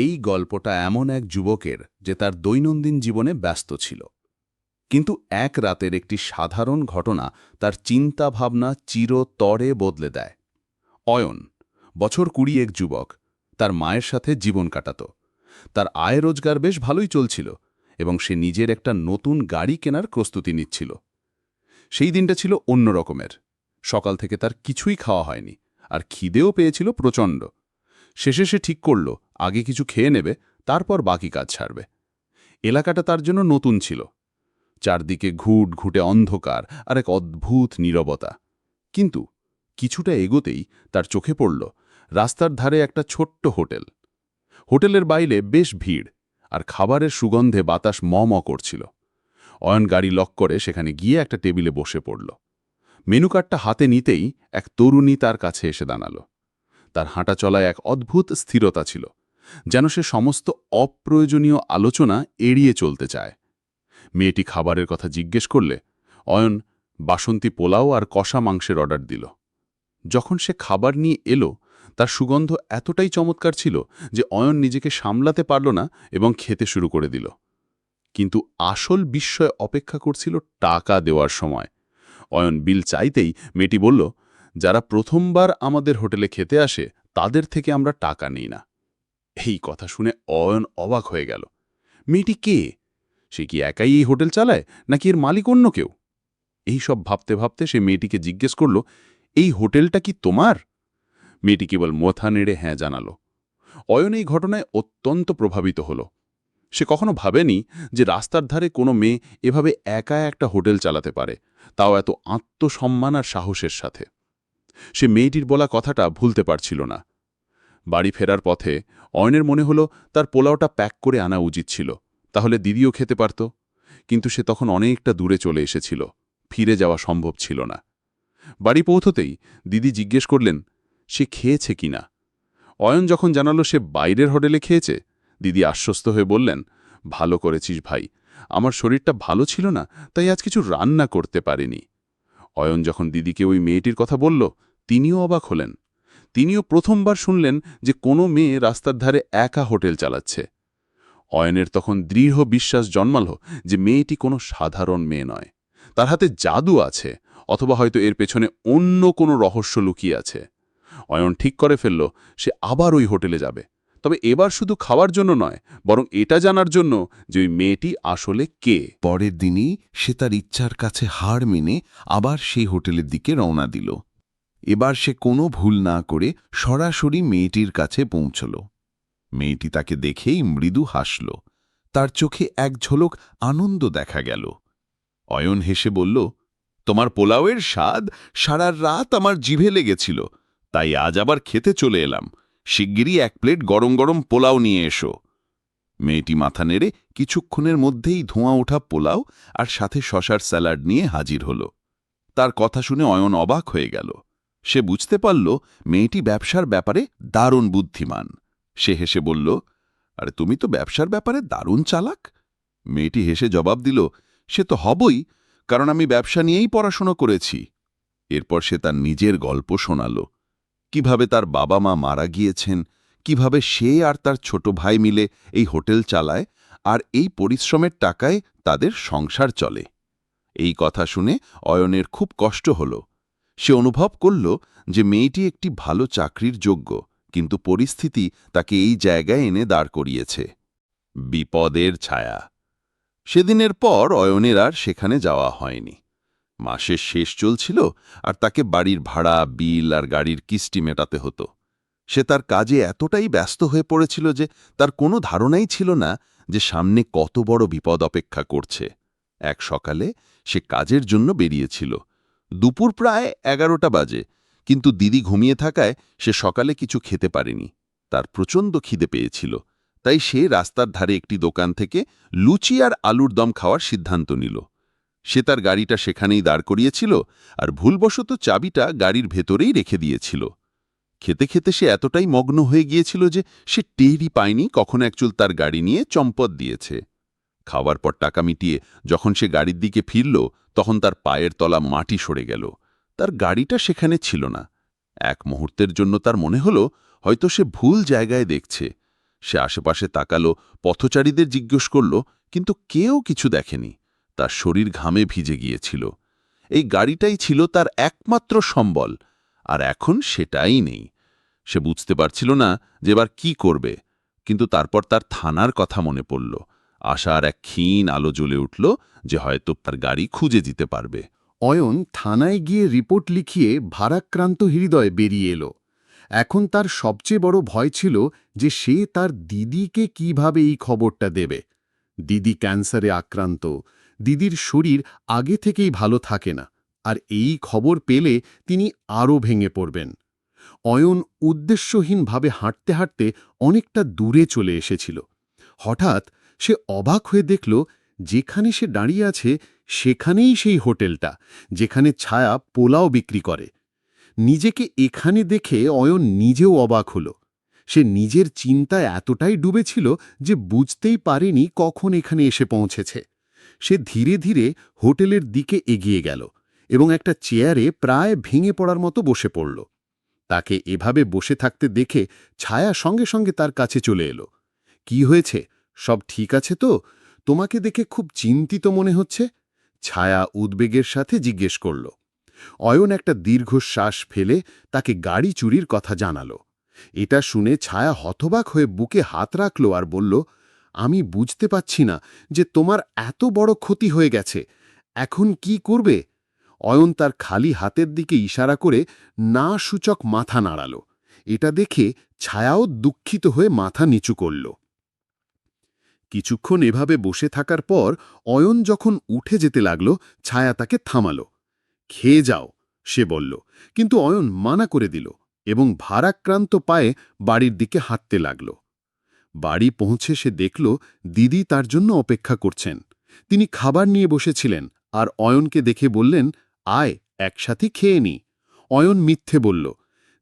এই গল্পটা এমন এক যুবকের যে তার দৈনন্দিন জীবনে ব্যস্ত ছিল। কিন্তু এক রাতের একটি সাধারণ ঘটনা তার চিন্তা ভাবনা চিরতরে বদলে দেয়। অয়ন, বছর কুড়ি এক যুবক, তার মায়ের সাথে জীবন কাটাত। তার আয় রোজগার বেশ ভালোই চলছিল এবং সে নিজের একটা নতুন গাড়ি কেনার প্রস্তুতি নিচ্ছিল। সেই দিনটা ছিল অন্য রকমের। সকাল থেকে তার কিছুই খাওয়া হয়নি আর খিদেও পেয়েছিল প্রচণ্ড। শেষে সে ঠিক করল, আগে কিছু খেয়ে নেবে, তারপর বাকি কাজ ছাড়বে। এলাকাটা তার জন্য নতুন ছিল। চারদিকে ঘুট ঘুটে অন্ধকার আর এক অদ্ভুত নীরবতা। কিন্তু কিছুটা এগোতেই তার চোখে পড়ল রাস্তার ধারে একটা ছোট্ট হোটেল। হোটেলের বাইরে বেশ ভিড় আর খাবারের সুগন্ধে বাতাস ম ম করছিল। অয়ন গাড়ি লক করে সেখানে গিয়ে একটা টেবিলে বসে পড়ল। মেনু কার্ডটা হাতে নিতেই এক তরুণী তার কাছে এসে দাঁড়াল। তার হাঁটা চলায় এক অদ্ভুত স্থিরতা ছিল, যেন সে সমস্ত অপ্রয়োজনীয় আলোচনা এড়িয়ে চলতে চায়। মেয়েটি খাবারের কথা জিজ্ঞেস করলে, অয়ন বাসন্তী পোলাও আর কষা মাংসের অর্ডার দিল। যখন সে খাবার নিয়ে এলো, তার সুগন্ধ এতটাই চমৎকার ছিল যে অয়ন নিজেকে সামলাতে পারল না এবং খেতে শুরু করে দিল। কিন্তু আসল বিস্ময় অপেক্ষা করছিল টাকা দেওয়ার সময়। অয়ন বিল চাইতেই মেয়েটি বলল যারা প্রথমবার আমাদের হোটেলে খেতে আসে, তাদের থেকে আমরা টাকা নিই না। এই কথা শুনে অয়ন অবাক হয়ে গেল। মেয়েটি কে? সে কি একাই এই হোটেল চালায়, নাকি এর মালিক অন্য কেউ? এই সব ভাবতে ভাবতে সে মেয়েটিকে জিজ্ঞেস করল, এই হোটেলটা কি তোমার? মেয়েটি কেবল মোথা নেড়ে হ্যাঁ জানাল। অয়ন এই ঘটনায় অত্যন্ত প্রভাবিত হল। সে কখনো ভাবেনি যে রাস্তার ধারে কোনো মেয়ে এভাবে একা একটা হোটেল চালাতে পারে, তাও এত আত্মসম্মান আর সাহসের সাথে। সে মেয়েটির বলা কথাটা ভুলতে পারছিল না। বাড়ি ফেরার পথে অয়নের মনে হলো তার পোলাওটা প্যাক করে আনা উচিত ছিল, তাহলে দিদিও খেতে পারত, কিন্তু সে তখন অনেকটা দূরে চলে এসেছিল, ফিরে যাওয়া সম্ভব ছিল না। বাড়ি পৌঁছতেই দিদি জিজ্ঞেস করলেন, সে খেয়েছে কিনা অয়ন যখন জানালো সে বাইরের হোটেলে খেয়েছে, দিদি আশ্বস্ত হয়ে বললেন, ভালো করেছিস ভাই, আমার শরীরটা ভালো ছিল না, তাই আজ কিছু রান্না করতে পারিনি। অয়ন যখন দিদিকে ওই মেয়েটির কথা বলল, তিনিও অবাক হলেন। তিনিও প্রথমবার শুনলেন যে কোনো মেয়ে রাস্তার ধারে একা হোটেল চালাচ্ছে। অয়নের তখন দৃঢ় বিশ্বাস জন্মাল যে মেয়েটি কোনো সাধারণ মেয়ে নয়। তার হাতে জাদু আছে, অথবা হয়তো এর পেছনে অন্য কোনো রহস্য লুকিয়ে আছে। অয়ন ঠিক করে ফেলল, সে আবার ওই হোটেলে যাবে। তবে এবার শুধু খাওয়ার জন্য নয়, বরং এটা জানার জন্য যে ওই মেয়েটি আসলে কে। পরের দিনই সে তার ইচ্ছার কাছে হার মেনে আবার সেই হোটেলের দিকে রওনা দিল। এবার সে কোনো ভুল না করে সরাসরি মেয়েটির কাছে পৌঁছল। মেয়েটি তাকে দেখেই মৃদু হাসল। তার চোখে এক ঝলক আনন্দ দেখা গেল। অয়ন হেসে বলল, তোমার পোলাওয়ের স্বাদ? সারা রাত আমার জিভে লেগেছিল। তাই আজ আবার খেতে চলে এলাম। শিগগিরই এক প্লেট গরম গরম পোলাও নিয়ে এসো। মেয়েটি মাথা নেড়ে কিছুক্ষণের মধ্যেই ধোঁয়া ওঠা পোলাও আর সাথে শশার স্যালাড নিয়ে হাজির হল। তার কথা শুনে অয়ন অবাক হয়ে গেল। সে বুঝতে পারল মেয়েটি ব্যবসার ব্যাপারে দারুণ বুদ্ধিমান। সে হেসে বলল, আরে তুমি তো ব্যবসার ব্যাপারে দারুণ চালাক? মেয়েটি হেসে জবাব দিল, সে তো হবই, কারণ আমি ব্যবসা নিয়েই পড়াশোনা করেছি। এরপর সে তার নিজের গল্প শোনাল। কীভাবে তার বাবা মা মারা গিয়েছেন, কীভাবে সে আর তার ছোট ভাই মিলে এই হোটেল চালায়, আর এই পরিশ্রমের টাকায় তাদের সংসার চলে। এই কথা শুনে অয়নের খুব কষ্ট হল। সে অনুভব করল যে মেয়েটি একটি ভালো চাকরির যোগ্য, কিন্তু পরিস্থিতি তাকে এই জায়গায় এনে দাঁড় করিয়েছে। বিপদের ছায়া। সেদিনের পর অয়নের আর সেখানে যাওয়া হয়নি। মাসের শেষ চলছিল আর তাকে বাড়ির ভাড়া, বিল আর গাড়ির কিস্তি মেটাতে হতো। সে তার কাজে এতটাই ব্যস্ত হয়ে পড়েছিল যে তার কোনো ধারণাই ছিল না যে সামনে কত বড় বিপদ অপেক্ষা করছে। এক সকালে সে কাজের জন্য বেরিয়েছিল। দুপুর প্রায় এগারোটা বাজে, কিন্তু দিদি ঘুমিয়ে থাকায় সে সকালে কিছু খেতে পারেনি। তার প্রচণ্ড খিদে পেয়েছিল, তাই সে রাস্তার ধারে একটি দোকান থেকে লুচি আর আলুর দম খাওয়ার সিদ্ধান্ত নিল। সে তার গাড়িটা সেখানেই দাঁড় করিয়েছিল আর ভুলবশত চাবিটা গাড়ির ভেতরেই রেখে দিয়েছিল। খেতে খেতে সে এতটাই মগ্ন হয়ে গিয়েছিল যে সে টেরই পায়নি কখন একচুল তার গাড়ি নিয়ে চম্পদ দিয়েছে। খাওয়ার পর টাকা মিটিয়ে যখন সে গাড়ির দিকে ফিরল, তখন তার পায়ের তলা মাটি সরে গেল। তার গাড়িটা সেখানে ছিল না। এক মুহূর্তের জন্য তার মনে হল, হয়তো সে ভুল জায়গায় দেখছে। সে আশেপাশে তাকালো, পথচারীদের জিজ্ঞেস করল, কিন্তু কেউ কিছু দেখেনি। তার শরীর ঘামে ভিজে গিয়েছিল। এই গাড়িটাই ছিল তার একমাত্র সম্বল, আর এখন সেটাই নেই। সে বুঝতে পারছিল না যে এবার কি করবে, কিন্তু তারপর তার থানার কথা মনে পড়ল। আশার এক ক্ষীণ আলো জ্বলে উঠল যে হয়তো তার গাড়ি খুঁজে দিতে পারবে। অয়ন থানায় গিয়ে রিপোর্ট লিখিয়ে ভারাক্রান্ত হৃদয়ে বেরিয়ে এলো। এখন তার সবচেয়ে বড় ভয় ছিল যে সে তার দিদিকে কীভাবে এই খবরটা দেবে। দিদি ক্যান্সারে আক্রান্ত দিদির শরীর আগে থেকেই ভালো থাকে না, আর এই খবর পেলে তিনি আরও ভেঙে পড়বেন। অয়ন উদ্দেশ্যহীনভাবে হাঁটতে হাঁটতে অনেকটা দূরে চলে এসেছিল। হঠাৎ সে অবাক হয়ে দেখল, যেখানে সে দাঁড়িয়ে আছে সেখানেই সেই হোটেলটা, যেখানে ছায়া পোলাও বিক্রি করে। নিজেকে এখানে দেখে অয়ন নিজেও অবাক হল। সে নিজের চিন্তায় এতটাই ডুবেছিল যে বুঝতেই পারেনি কখন এখানে এসে পৌঁছেছে। সে ধীরে ধীরে হোটেলের দিকে এগিয়ে গেল এবং একটা চেয়ারে প্রায় ভেঙে পড়ার মতো বসে পড়ল। তাকে এভাবে বসে থাকতে দেখে ছায়া সঙ্গে সঙ্গে তার কাছে চলে এলো। কি হয়েছে? সব ঠিক আছে তো? তোমাকে দেখে খুব চিন্তিত মনে হচ্ছে? ছায়া উদ্বেগের সাথে জিজ্ঞেস করল। অয়ন একটা দীর্ঘশ্বাস ফেলে তাকে গাড়ি চুরির কথা জানালো। এটা শুনে ছায়া হতবাক হয়ে বুকে হাত রাখল আর বলল আমি বুঝতে পাচ্ছি না যে তোমার এত বড় ক্ষতি হয়ে গেছে। এখন কি করবে? অয়ন তার খালি হাতের দিকে ইশারা করে না সূচক মাথা নাড়াল। এটা দেখে ছায়াও দুঃখিত হয়ে মাথা নিচু করল। কিছুক্ষণ এভাবে বসে থাকার পর অয়ন যখন উঠে যেতে লাগল, ছায়া তাকে থামাল। খেয়ে যাও, সে বলল। কিন্তু অয়ন মানা করে দিল এবং ভারাক্রান্ত পায়ে বাড়ির দিকে হাঁটতে লাগল। বাড়ি পৌঁছে সে দেখল দিদি তার জন্য অপেক্ষা করছেন। তিনি খাবার নিয়ে বসেছিলেন আর অয়নকে দেখে বললেন, আয়, একসাথে খেয়ে নি। অয়ন মিথ্যে বলল,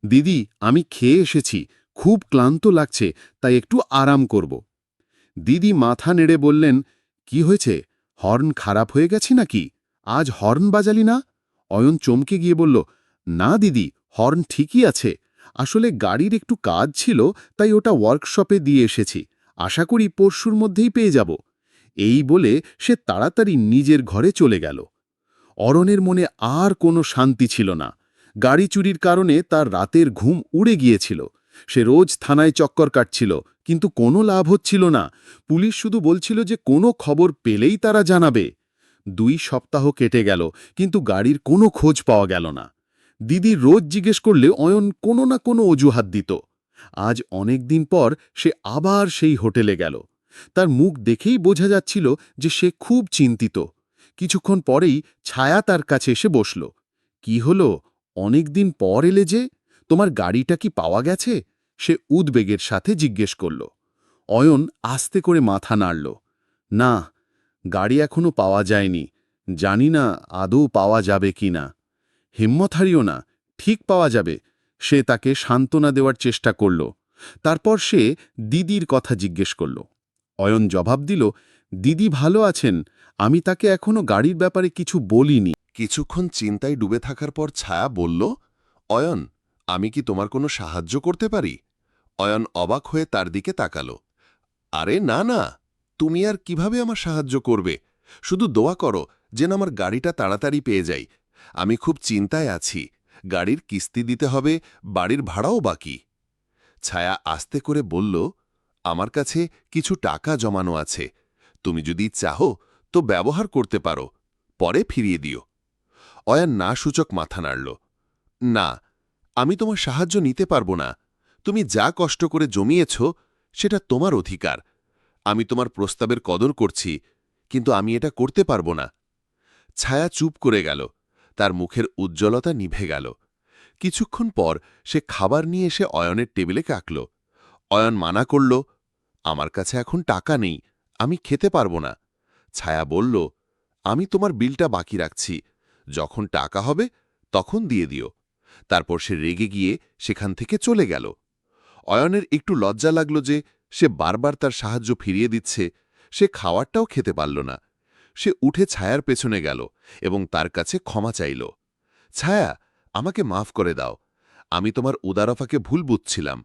দিদি, আমি খেয়ে এসেছি, খুব ক্লান্ত লাগছে, তাই একটু আরাম করব। দিদি মাথা নেড়ে বললেন, কি হয়েছে? হর্ন খারাপ হয়ে গেছে নাকি? আজ হর্ন বাজালি না? অয়ন চমকে গিয়ে বলল, না দিদি, হর্ন ঠিকই আছে। আসলে গাড়ির একটু কাজ ছিল, তাই ওটা ওয়ার্কশপে দিয়ে এসেছি। আশা করি পরশুর মধ্যেই পেয়ে যাব। এই বলে সে তাড়াতাড়ি নিজের ঘরে চলে গেল। অরণের মনে আর কোনো শান্তি ছিল না। গাড়ি চুরির কারণে তার রাতের ঘুম উড়ে গিয়েছিল। সে রোজ থানায় চক্কর কাটছিল, কিন্তু কোনো লাভ হচ্ছিল না। পুলিশ শুধু বলছিল যে কোনো খবর পেলেই তারা জানাবে। দুই সপ্তাহ কেটে গেল, কিন্তু গাড়ির কোনো খোঁজ পাওয়া গেল না। দিদি রোজ জিজ্ঞেস করলে অয়ন কোনো না কোনো অজুহাত দিত। আজ অনেক দিন পর সে আবার সেই হোটেলে গেল। তার মুখ দেখেই বোঝা যাচ্ছিল যে সে খুব চিন্তিত। কিছুক্ষণ পরেই ছায়া তার কাছে এসে বসল। কি হলো? অনেক দিন পর এলে যে? তোমার গাড়িটা কি পাওয়া গেছে? সে উদ্বেগের সাথে জিজ্ঞেস করল। অয়ন আস্তে করে মাথা নাড়ল। না, গাড়ি এখনও পাওয়া যায়নি। জানি না আদৌ পাওয়া যাবে কি না। হিম্মত হারিও না, ঠিক পাওয়া যাবে। সে তাকে সান্ত্বনা দেওয়ার চেষ্টা করল। তারপর সে দিদির কথা জিজ্ঞেস করল। অয়ন জবাব দিল, দিদি ভালো আছেন, আমি তাকে এখনও গাড়ির ব্যাপারে কিছু বলিনি। কিছুক্ষণ চিন্তায় ডুবে থাকার পর ছায়া বলল, অয়ন, আমি কি তোমার কোনো সাহায্য করতে পারি? অয়ন অবাক হয়ে তার দিকে তাকালো। আরে না না, তুমি আর কীভাবে আমার সাহায্য করবে? শুধু দোয়া করো, যেন আমার গাড়িটা তাড়াতাড়ি পেয়ে যাই। আমি খুব চিন্তায় আছি, গাড়ির কিস্তি দিতে হবে, বাড়ির ভাড়াও বাকি। ছায়া আস্তে করে বলল, আমার কাছে কিছু টাকা জমানো আছে, তুমি যদি চাহো তো ব্যবহার করতে পারো, পরে ফিরিয়ে দিও। অয়ান না সূচক মাথা নাড়ল, না, আমি তোমার সাহায্য নিতে পারব না, তুমি যা কষ্ট করে জমিয়েছ, সেটা তোমার অধিকার। আমি তোমার প্রস্তাবের কদর করছি, কিন্তু আমি এটা করতে পারব না। ছায়া চুপ করে গেল তার মুখের উজ্জ্বলতা নিভে গেল। কিছুক্ষণ পর সে খাবার নিয়ে এসে অয়নের টেবিলে কাকল। অয়ন মানা করল, আমার কাছে এখন টাকা নেই, আমি খেতে পারব না। ছায়া বলল, আমি তোমার বিলটা বাকি রাখছি। যখন টাকা হবে, তখন দিয়ে দিও। তারপর সে রেগে গিয়ে সেখান থেকে চলে গেল। অয়নের একটু লজ্জা লাগল যে সে বারবার তার সাহায্য ফিরিয়ে দিচ্ছে, সে খাওয়ারটাও খেতে পারল না। সে উঠে ছায়ার পেছনে গেল এবং তার কাছে ক্ষমা চাইল। ছায়া, আমাকে মাফ করে দাও। আমি তোমার উদারফাকে ভুল বুঝছিলাম।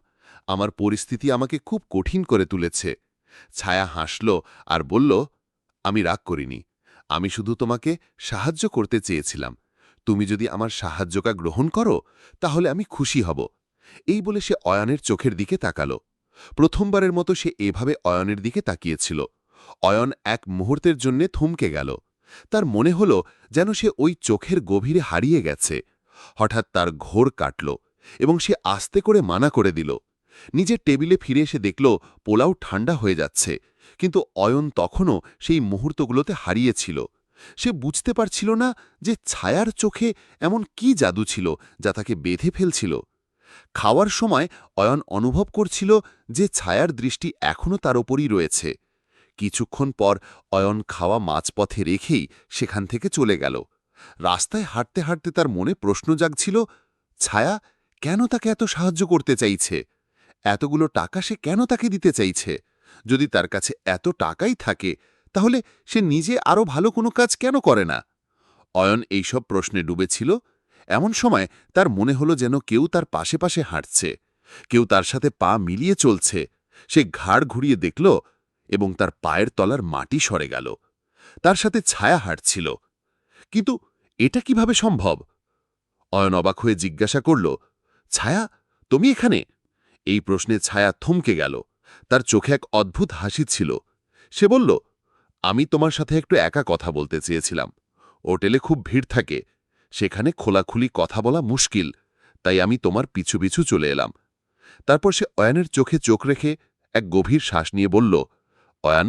আমার পরিস্থিতি আমাকে খুব কঠিন করে তুলেছে ছায়া হাসল আর বলল, আমি রাগ করিনি। আমি শুধু তোমাকে সাহায্য করতে চেয়েছিলাম। তুমি যদি আমার সাহায্যকা গ্রহণ করো, তাহলে আমি খুশি হব এই বলে সে অয়নের চোখের দিকে তাকালো। প্রথমবারের মতো সে এভাবে অয়নের দিকে তাকিয়েছিল। অয়ন এক মুহূর্তের জন্যে থমকে গেল। তার মনে হল যেন সে ওই চোখের গভীরে হারিয়ে গেছে। হঠাৎ তার ঘোর কাটল এবং সে আস্তে করে মানা করে দিল। নিজের টেবিলে ফিরে এসে দেখল পোলাও ঠান্ডা হয়ে যাচ্ছে, কিন্তু অয়ন তখনও সেই মুহূর্তগুলোতে হারিয়েছিল। সে বুঝতে পারছিল না যে ছায়ার চোখে এমন কি জাদু ছিল যা তাকে বেঁধে ফেলছিল। খাওয়ার সময় অয়ন অনুভব করছিল যে ছায়ার দৃষ্টি এখনও তার ওপরই রয়েছে। কিছুক্ষণ পর অয়ন খাওয়া মাঝপথে রেখেই সেখান থেকে চলে গেল। রাস্তায় হাঁটতে হাঁটতে তার মনে প্রশ্ন জাগছিল, ছায়া, কেন তাকে এত সাহায্য করতে চাইছে? এতগুলো টাকা সে কেন তাকে দিতে চাইছে? যদি তার কাছে এত টাকাই থাকে, তাহলে সে নিজে আরও ভালো কোনো কাজ কেন করে না? অয়ন এইসব প্রশ্নে ডুবেছিল। এমন সময় তার মনে হলো যেন কেউ তার পাশে পাশে হাঁটছে, কেউ তার সাথে পা মিলিয়ে চলছে। সে ঘাড় ঘুরিয়ে দেখল এবং তার পায়ের তলার মাটি সরে গেল। তার সাথে ছায়া হাঁটছিল। কিন্তু এটা কীভাবে সম্ভব? অয়ন অবাক হয়ে জিজ্ঞাসা করল, ছায়া, তুমি এখানে? এই প্রশ্নে ছায়া থমকে গেল। তার চোখে এক অদ্ভুত হাসি ছিল। সে বলল, আমি তোমার সাথে একটু একা কথা বলতে চেয়েছিলাম। হোটেলে খুব ভিড় থাকে। সেখানে খোলাখুলি কথা বলা মুশকিল। তাই আমি তোমার পিছু পিছু চলে এলাম। তারপর সে অয়ানের চোখে চোখ রেখে এক গভীর শ্বাস নিয়ে বলল অয়ান,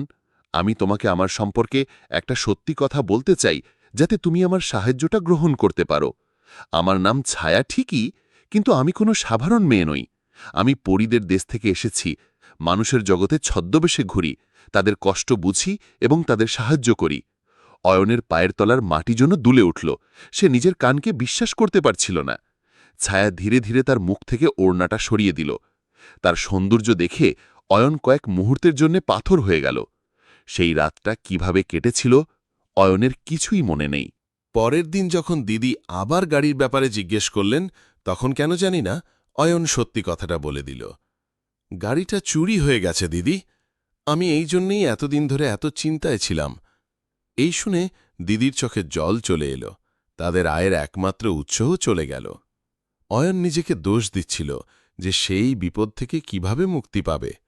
আমি তোমাকে আমার সম্পর্কে একটা সত্যি কথা বলতে চাই, যাতে তুমি আমার সাহায্যটা গ্রহণ করতে পারো। আমার নাম ছায়া ঠিকই, কিন্তু আমি কোনো সাধারণ মেয়ে নই। আমি পরীদের দেশ থেকে এসেছি, মানুষের জগতে ছদ্মবেশে ঘুরি, তাদের কষ্ট বুঝি এবং তাদের সাহায্য করি। অয়নের পায়ের তলার মাটি যেন দুলে উঠল, সে নিজের কানকে বিশ্বাস করতে পারছিল না। ছায়া ধীরে ধীরে তার মুখ থেকে ওড়নাটা সরিয়ে দিল। তার সৌন্দর্য দেখে অয়ন কয়েক মুহূর্তের জন্য পাথর হয়ে গেল। সেই রাতটা কীভাবে কেটেছিল, অয়নের কিছুই মনে নেই। পরের দিন যখন দিদি আবার গাড়ির ব্যাপারে জিজ্ঞেস করলেন, তখন কেন জানি না, অয়ন সত্যি কথাটা বলে দিল। গাড়িটা চুরি হয়ে গেছে, দিদি। আমি এই জন্যেই এতদিন ধরে এত চিন্তায় ছিলাম। এই শুনে দিদির চোখে জল চলে এলো। তাদের আয়ের একমাত্র উৎসও চলে গেল। অয়ন নিজেকে দোষ দিচ্ছিল যে সেই বিপদ থেকে কীভাবে মুক্তি পাবে।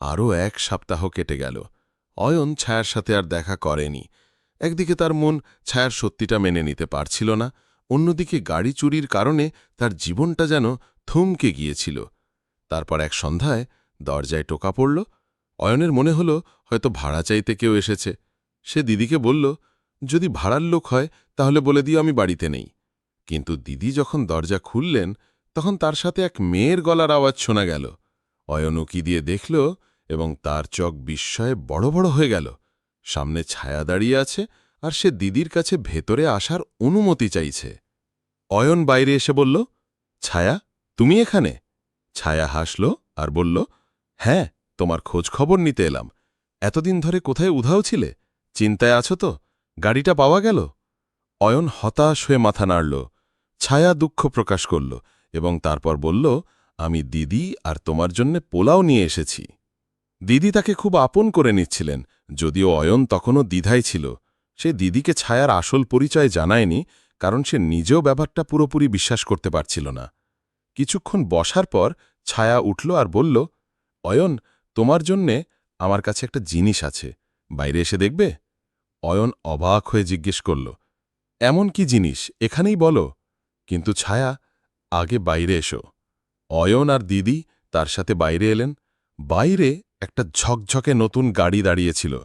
আরও এক সপ্তাহ কেটে গেল। অয়ন ছায়ার সাথে আর দেখা করেনি। একদিকে তার মন ছায়ার সত্যিটা মেনে নিতে পারছিল না, অন্যদিকে গাড়ি চুরির কারণে তার জীবনটা যেন থমকে গিয়েছিল। তারপর এক সন্ধ্যায় দরজায় টোকা পড়ল। অয়নের মনে হল হয়তো ভাড়া চাইতে কেউ এসেছে। সে দিদিকে বলল, যদি ভাড়ার লোক হয়, তাহলে বলে দিও আমি বাড়িতে নেই। কিন্তু দিদি যখন দরজা খুললেন, তখন তার সাথে এক মেয়ের গলার আওয়াজ শোনা গেল। অয়ন উকি দিয়ে দেখল এবং তার চোখ বিস্ময়ে বড় বড় হয়ে গেল। সামনে ছায়া দাঁড়িয়ে আছে আর সে দিদির কাছে ভেতরে আসার অনুমতি চাইছে। অয়ন বাইরে এসে বলল, ছায়া, তুমি এখানে? ছায়া হাসল আর বলল হ্যাঁ তোমার খোঁজ খবর নিতে এলাম। এতদিন ধরে কোথায় উধাও ছিলে? চিন্তায় আছো তো? গাড়িটা পাওয়া গেল? অয়ন হতাশ হয়ে মাথা নাড়ল। ছায়া দুঃখ প্রকাশ করল এবং তারপর বলল, আমি দিদি আর তোমার জন্যে পোলাও নিয়ে এসেছি। দিদি তাকে খুব আপন করে নিচ্ছিলেন, যদিও অয়ন তখনও দ্বিধায় ছিল। সে দিদিকে ছায়ার আসল পরিচয় জানায়নি, কারণ সে নিজেও ব্যাপারটা পুরোপুরি বিশ্বাস করতে পারছিল না। কিছুক্ষণ বসার পর ছায়া উঠল আর বলল, অয়ন, তোমার জন্যে আমার কাছে একটা জিনিস আছে, বাইরে এসে দেখবে? অয়ন অবাক হয়ে জিজ্ঞেস করল, এমন কি জিনিস? এখানেই বলো। কিন্তু ছায়া, আগে বাইরে এসো। অয়ন আর দিদি তার সাথে বাইরে এলেন। বাইরে একটা ঝকঝকে নতুন গাড়ি দাঁড়িয়েছিল।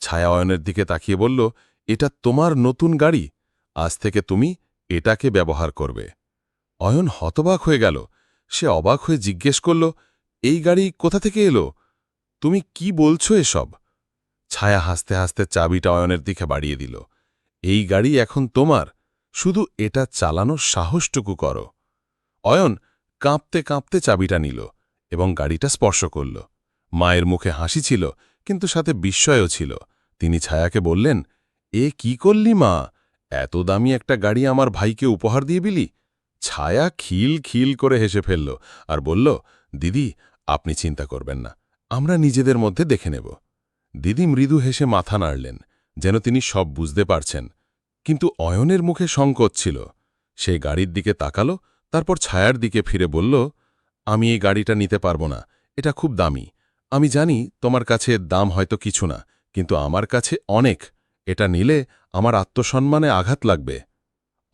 ছায়া অয়নের দিকে তাকিয়ে বলল, এটা তোমার নতুন গাড়ি? আজ থেকে তুমি এটাকে ব্যবহার করবে। অয়ন হতবাক হয়ে গেল। সে অবাক হয়ে জিজ্ঞেস করল, এই গাড়ি কোথা থেকে এলো? তুমি কি বলছো এসব? ছায়া হাসতে হাসতে চাবিটা অয়নের দিকে বাড়িয়ে দিল। এই গাড়ি এখন তোমার। শুধু এটা চালানোর সাহসটুকু করো। অয়ন কাঁপতে কাঁপতে চাবিটা নিল এবং গাড়িটা স্পর্শ করল। মায়ের মুখে হাসি ছিল, কিন্তু সাথে বিস্ময়ও ছিল। তিনি ছায়াকে বললেন, এ কি করলি মা? এত দামি একটা গাড়ি আমার ভাইকে উপহার দিয়ে বিলি ছায়া খিল খিল করে হেসে ফেলল আর বলল, দিদি, আপনি চিন্তা করবেন না, আমরা নিজেদের মধ্যে দেখে নেব। দিদি মৃদু হেসে মাথা নাড়লেন, যেন তিনি সব বুঝতে পারছেন। কিন্তু অয়নের মুখে সংকোচ ছিল। সে গাড়ির দিকে তাকালো, তারপর ছায়ার দিকে ফিরে বলল, আমি এই গাড়িটা নিতে পারব না, এটা খুব দামি আমি জানি তোমার কাছে দাম হয়তো কিছু না, কিন্তু আমার কাছে অনেক। এটা নিলে আমার আত্মসম্মানে আঘাত লাগবে।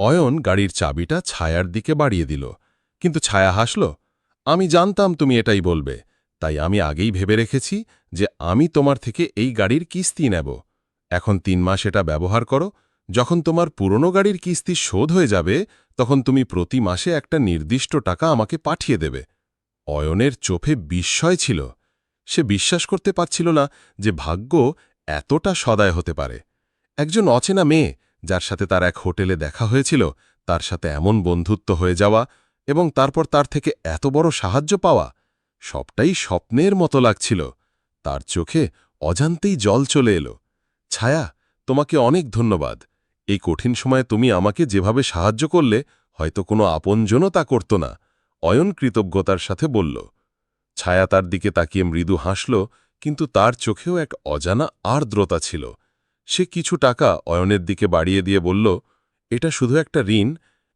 অয়ন গাড়ির চাবিটা ছায়ার দিকে বাড়িয়ে দিল। কিন্তু ছায়া হাসল, আমি জানতাম তুমি এটাই বলবে। তাই আমি আগেই ভেবে রেখেছি যে আমি তোমার থেকে এই গাড়ির কিস্তি নেব। এখন তিন মাস এটা ব্যবহার করো, যখন তোমার পুরনো গাড়ির কিস্তি শোধ হয়ে যাবে, তখন তুমি প্রতি মাসে একটা নির্দিষ্ট টাকা আমাকে পাঠিয়ে দেবে। অয়নের চোখে বিস্ময় ছিল। সে বিশ্বাস করতে পারছিল না যে ভাগ্য এতটা সদায় হতে পারে। একজন অচেনা মেয়ে, যার সাথে তার এক হোটেলে দেখা হয়েছিল, তার সাথে এমন বন্ধুত্ব হয়ে যাওয়া এবং তারপর তার থেকে এত বড় সাহায্য পাওয়া, সবটাই স্বপ্নের মতো লাগছিল। তার চোখে অজান্তেই জল চলে এলো। ছায়া, তোমাকে অনেক ধন্যবাদ। এই কঠিন সময়ে তুমি আমাকে যেভাবে সাহায্য করলে, হয়তো কোনো আপনজনও তা করত না অয়ন কৃতজ্ঞতার সাথে বলল। ছায়া তার দিকে তাকিয়ে মৃদু হাসল, কিন্তু তার চোখেও এক অজানা আর্দ্রতা ছিল। সে কিছু টাকা অয়নের দিকে বাড়িয়ে দিয়ে বলল, এটা শুধু একটা ঋণ,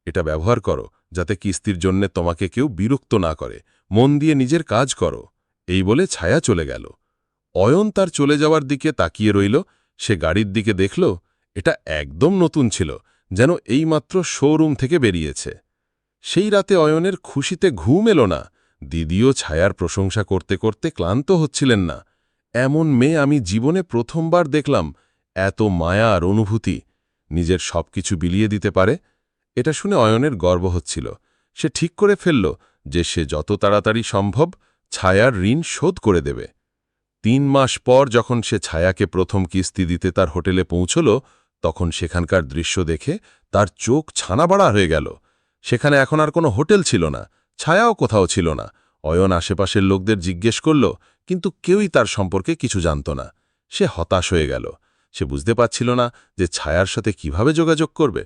এটা ব্যবহার করো, যাতে কিস্তির জন্যে তোমাকে কেউ বিরক্ত না করে, মন দিয়ে নিজের কাজ করো। এই বলে ছায়া চলে গেল। অয়ন তার চলে যাওয়ার দিকে তাকিয়ে রইল, সে গাড়ির দিকে দেখল, এটা একদম নতুন ছিল, যেন এইমাত্র শোরুম থেকে বেরিয়েছে। সেই রাতে অয়নের খুশিতে ঘুম এলো না দিদিও ছায়ার প্রশংসা করতে করতে ক্লান্ত হচ্ছিলেন না। এমন মেয়ে আমি জীবনে প্রথমবার দেখলাম, এত মায়া আর অনুভূতি। নিজের সবকিছু বিলিয়ে দিতে পারে, এটা শুনে অয়নের গর্ব হচ্ছিল। সে ঠিক করে ফেলল যে সে যত তাড়াতাড়ি সম্ভব ছায়ার ঋণ শোধ করে দেবে। তিন মাস পর যখন সে ছায়াকে প্রথম কিস্তি দিতে তার হোটেলে পৌঁছল, তখন সেখানকার দৃশ্য দেখে তার চোখ ছানাবাড়া হয়ে গেল। সেখানে এখন আর কোনো হোটেল ছিল না। ছায়াও কোথাও ছিল না। অয়ন আশেপাশের লোকদের জিজ্ঞেস করল, কিন্তু কেউই তার সম্পর্কে কিছু জানত না। সে হতাশ হয়ে গেল। সে বুঝতে পারছিল না যে ছায়ার সাথে কীভাবে যোগাযোগ করবে।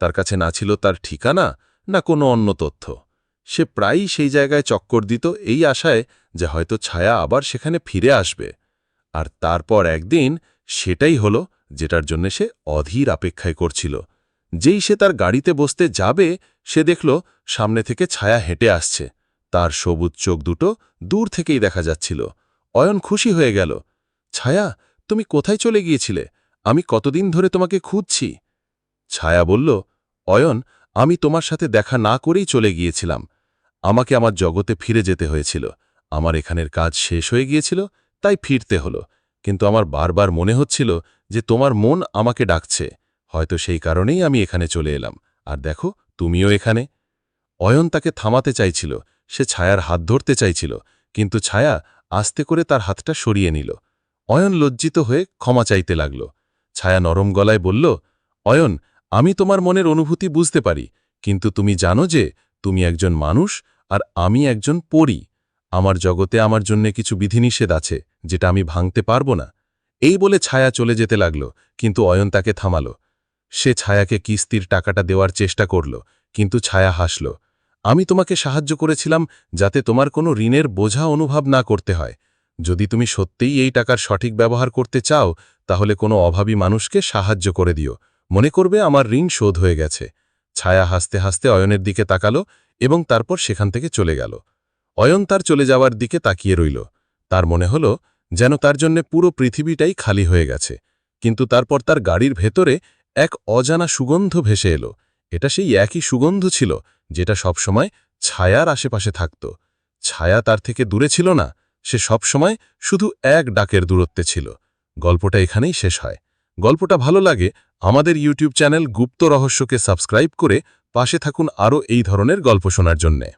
তার কাছে না ছিল তার ঠিকানা, না কোনো অন্য তথ্য। সে প্রায়ই সেই জায়গায় চক্কর দিত এই আশায় যে হয়তো ছায়া আবার সেখানে ফিরে আসবে। আর তারপর একদিন সেটাই হল যেটার জন্য সে অধীর অপেক্ষায় করছিল। যেই সে তার গাড়িতে বসতে যাবে, সে দেখল সামনে থেকে ছায়া হেঁটে আসছে। তার সবুজ চোখ দুটো দূর থেকেই দেখা যাচ্ছিল। অয়ন খুশি হয়ে গেল, ছায়া, তুমি কোথায় চলে গিয়েছিলে? আমি কতদিন ধরে তোমাকে খুঁজছি? ছায়া বলল, অয়ন, আমি তোমার সাথে দেখা না করেই চলে গিয়েছিলাম। আমাকে আমার জগতে ফিরে যেতে হয়েছিল। আমার এখানের কাজ শেষ হয়ে গিয়েছিল, তাই ফিরতে হলো। কিন্তু আমার বারবার মনে হচ্ছিল যে তোমার মন আমাকে ডাকছে। হয়তো সেই কারণেই আমি এখানে চলে এলাম। আর দেখো, তুমিও এখানে। অয়ন তাকে থামাতে চাইছিল, সে ছায়ার হাত ধরতে চাইছিল, কিন্তু ছায়া আস্তে করে তার হাতটা সরিয়ে নিল। অয়ন লজ্জিত হয়ে ক্ষমা চাইতে লাগল। ছায়া নরম গলায় বলল, অয়ন, আমি তোমার মনের অনুভূতি বুঝতে পারি, কিন্তু তুমি জানো যে তুমি একজন মানুষ আর আমি একজন পরী। আমার জগতে আমার জন্য কিছু বিধিনিষেধ আছে, যেটা আমি ভাঙতে পারব না। এই বলে ছায়া চলে যেতে লাগল, কিন্তু অয়ন তাকে থামাল। সে ছায়াকে কিস্তির টাকাটা দেওয়ার চেষ্টা করল, কিন্তু ছায়া হাসল, আমি তোমাকে সাহায্য করেছিলাম যাতে তোমার কোনো ঋণের বোঝা অনুভব না করতে হয়। যদি তুমি সত্যিই এই টাকার সঠিক ব্যবহার করতে চাও, তাহলে কোনো অভাবী মানুষকে সাহায্য করে দিও। মনে করবে আমার ঋণ শোধ হয়ে গেছে। ছায়া হাসতে হাসতে অয়নের দিকে তাকালো এবং তারপর সেখান থেকে চলে গেল। অয়ন তার চলে যাওয়ার দিকে তাকিয়ে রইল। তার মনে হল যেন তার জন্য পুরো পৃথিবীটাই খালি হয়ে গেছে, কিন্তু তারপর তার গাড়ির ভেতরে এক অজানা সুগন্ধ ভেসে এলো। এটা সেই একই সুগন্ধ ছিল, যেটা সবসময় ছায়ার আশেপাশে থাকত। ছায়া তার থেকে দূরে ছিল না, সে সবসময় শুধু এক ডাকের দূরত্বে ছিল। গল্পটা এখানেই শেষ হয়। গল্পটা ভালো লাগে, আমাদের ইউটিউব চ্যানেল গুপ্ত রহস্যকে সাবস্ক্রাইব করে পাশে থাকুন আরও এই ধরনের গল্প শোনার জন্যে।